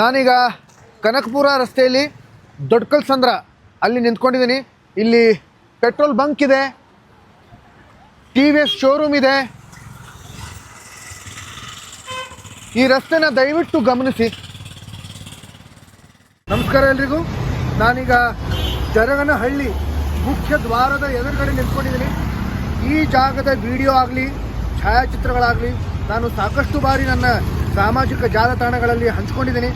ನಾನೀಗ ಕನಕಪುರ ರಸ್ತೆಯಲ್ಲಿ ದೊಡ್ಕಲ್ ಸಂದ್ರ ಅಲ್ಲಿ ನಿಂತ್ಕೊಂಡಿದ್ದೀನಿ. ಇಲ್ಲಿ ಪೆಟ್ರೋಲ್ ಬಂಕ್ ಇದೆ. ಟಿ ವಿ ಎಸ್ ಶೋರೂಮ್ ಇದೆ. ಈ ರಸ್ತೆನ ದಯವಿಟ್ಟು ಗಮನಿಸಿ. ನಮಸ್ಕಾರ ಎಲ್ರಿಗೂ. ನಾನೀಗ ಜರಗನಹಳ್ಳಿ ಮುಖ್ಯ ದ್ವಾರದ ಎದುರುಗಡೆ ನಿಂತ್ಕೊಂಡಿದ್ದೀನಿ. ಈ ಜಾಗದ ವಿಡಿಯೋ ಆಗಲಿ, ಛಾಯಾಚಿತ್ರಗಳಾಗಲಿ ನಾನು ಸಾಕಷ್ಟು ಬಾರಿ ನನ್ನ ಸಾಮಾಜಿಕ ಜಾಲತಾಣಗಳಲ್ಲಿ ಹಂಚಿಕೊಂಡಿದ್ದೀನಿ.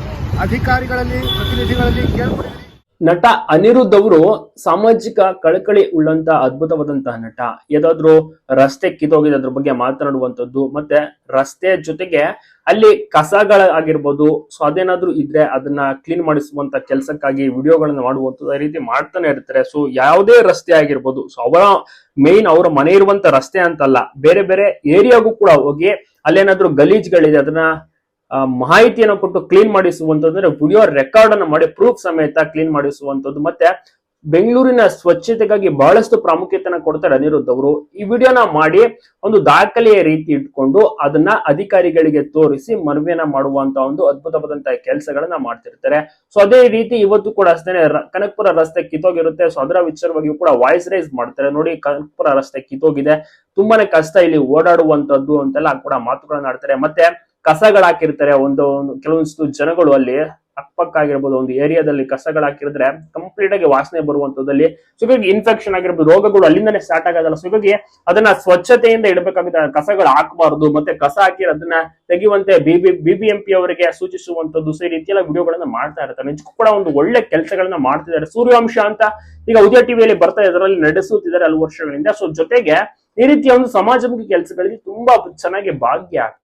ಅಧಿಕಾರಿಗಳಲ್ಲಿ, ಪ್ರತಿನಿಧಿಗಳಲ್ಲಿ ಕೇಳ್ಕೊಂಡಿದ್ದೀನಿ ನಟ ಅನಿರುದ್ಧ ಅವರು ಸಾಮಾಜಿಕ ಕಳಕಳಿ ಉಳ್ಳಂತ ಅದ್ಭುತವಾದಂತಹ ನಟ. ಯಾವ್ದಾದ್ರು ರಸ್ತೆ ಕಿತ್ತೋಗಿದೆ ಅದ್ರ ಬಗ್ಗೆ ಮಾತನಾಡುವಂತದ್ದು ಮತ್ತೆ ರಸ್ತೆ ಜೊತೆಗೆ ಅಲ್ಲಿ ಕಸಗಳ ಆಗಿರ್ಬೋದು, ಸೊ ಅದೇನಾದ್ರೂ ಇದ್ರೆ ಅದನ್ನ ಕ್ಲೀನ್ ಮಾಡಿಸುವಂತ ಕೆಲಸಕ್ಕಾಗಿ ವಿಡಿಯೋಗಳನ್ನ ಮಾಡುವಂಥದ್ದು ರೀತಿ ಮಾಡ್ತಾನೆ ಇರ್ತಾರೆ. ಸೊ ಯಾವುದೇ ರಸ್ತೆ ಆಗಿರ್ಬೋದು ಸೊ ಅವರ ಮೇನ್ ಅವರ ಮನೆ ಇರುವಂತ ರಸ್ತೆ ಅಂತಲ್ಲ, ಬೇರೆ ಬೇರೆ ಏರಿಯಾಗೂ ಕೂಡ ಹೋಗಿ ಅಲ್ಲೇನಾದ್ರೂ ಗಲೀಜ್ಗಳಿದೆ, ಅದನ್ನ ಮಾಹಿತಿಯನ್ನು ಕೊಟ್ಟು ಕ್ಲೀನ್ ಮಾಡಿಸುವಂತಂದ್ರೆ ವಿಡಿಯೋ ರೆಕಾರ್ಡ್ ಅನ್ನು ಮಾಡಿ ಪ್ರೂಫ್ ಸಮೇತ ಕ್ಲೀನ್ ಮಾಡಿಸುವಂತದ್ದು ಮತ್ತೆ ಬೆಂಗಳೂರಿನ ಸ್ವಚ್ಛತೆಗಾಗಿ ಬಹಳಷ್ಟು ಪ್ರಾಮುಖ್ಯತೆನ ಕೊಡ್ತಾರೆ ಅನಿರುದ್ಧ ಅವರು. ಈ ವಿಡಿಯೋನ ಮಾಡಿ ಒಂದು ದಾಖಲೆಯ ರೀತಿ ಇಟ್ಕೊಂಡು ಅದನ್ನ ಅಧಿಕಾರಿಗಳಿಗೆ ತೋರಿಸಿ ಮನವಿಯನ್ನ ಮಾಡುವಂತ ಒಂದು ಅದ್ಭುತವಾದಂತಹ ಕೆಲಸಗಳನ್ನ ಮಾಡ್ತಿರ್ತಾರೆ. ಸೊ ಅದೇ ರೀತಿ ಇವತ್ತು ಕೂಡ ಅಷ್ಟೇ ಕನಕಪುರ ರಸ್ತೆ ಕಿತ್ತೋಗಿರುತ್ತೆ. ಸೊ ಅದರ ವಿಚಾರವಾಗಿಯೂ ಕೂಡ ವಾಯ್ಸ್ ರೈಸ್ ಮಾಡ್ತಾರೆ. ನೋಡಿ, ಕನಕಪುರ ರಸ್ತೆ ಕಿತ್ತೋಗಿದೆ. ತುಂಬಾನೇ ಕಷ್ಟ ಇಲ್ಲಿ ಓಡಾಡುವಂತದ್ದು ಅಂತೆಲ್ಲ ಕೂಡ ಮಾತುಗಳನ್ನ ಆಡ್ತಾರೆ. ಮತ್ತೆ ಕಸಗಳು ಹಾಕಿರ್ತಾರೆ ಒಂದು ಒಂದು ಕೆಲವೊಂದಿಷ್ಟು ಜನಗಳು ಅಲ್ಲಿ ಅಕ್ಕಪಕ್ಕ ಆಗಿರ್ಬೋದು ಒಂದು ಏರಿಯಾದಲ್ಲಿ ಕಸಗಳಾಕಿರಿದ್ರೆ ಕಂಪ್ಲೀಟ್ ಆಗಿ ವಾಸನೆ ಬರುವಂತದಲ್ಲಿ ಸೊ ಇನ್ಫೆಕ್ಷನ್ ಆಗಿರ್ಬೋದು, ರೋಗಗಳು ಅಲ್ಲಿಂದನೇ ಸ್ಟಾರ್ಟ್ ಆಗೋದಲ್ಲ. ಸೊ ಅದನ್ನ ಸ್ವಚ್ಛತೆಯಿಂದ ಇಡಬೇಕಾಗುತ್ತೆ ಕಸಗಳು ಹಾಕಬಾರದು, ಮತ್ತೆ ಕಸ ಹಾಕಿ ಅದನ್ನ ತೆಗೆಯುವಂತೆ ಬಿಬಿ ಬಿಬಿಎಂಪಿ ಅವರಿಗೆ ಸೂಚಿಸುವಂತದ್ದು ಸೊ ಈ ರೀತಿಯೆಲ್ಲ ವಿಡಿಯೋಗಳನ್ನ ಮಾಡ್ತಾ ಇರ್ತಾರೆ. ನಿಜಕ್ಕೂ ಕೂಡ ಒಂದು ಒಳ್ಳೆ ಕೆಲಸಗಳನ್ನ ಮಾಡ್ತಿದ್ದಾರೆ. ಸೂರ್ಯವಂಶ ಅಂತ ಈಗ ಉದಯ ಟಿವಿಯಲ್ಲಿ ಬರ್ತಾ ಇದರಲ್ಲಿ ನಡೆಸುತ್ತಿದ್ದಾರೆ ಹಲವು ವರ್ಷಗಳಿಂದ. ಸೊ ಜೊತೆಗೆ ಈ ರೀತಿಯ ಒಂದು ಸಮಾಜಮುಖಿ ಕೆಲಸಗಳಿಗೆ ತುಂಬಾ ಚೆನ್ನಾಗಿ ಭಾಗ್ಯ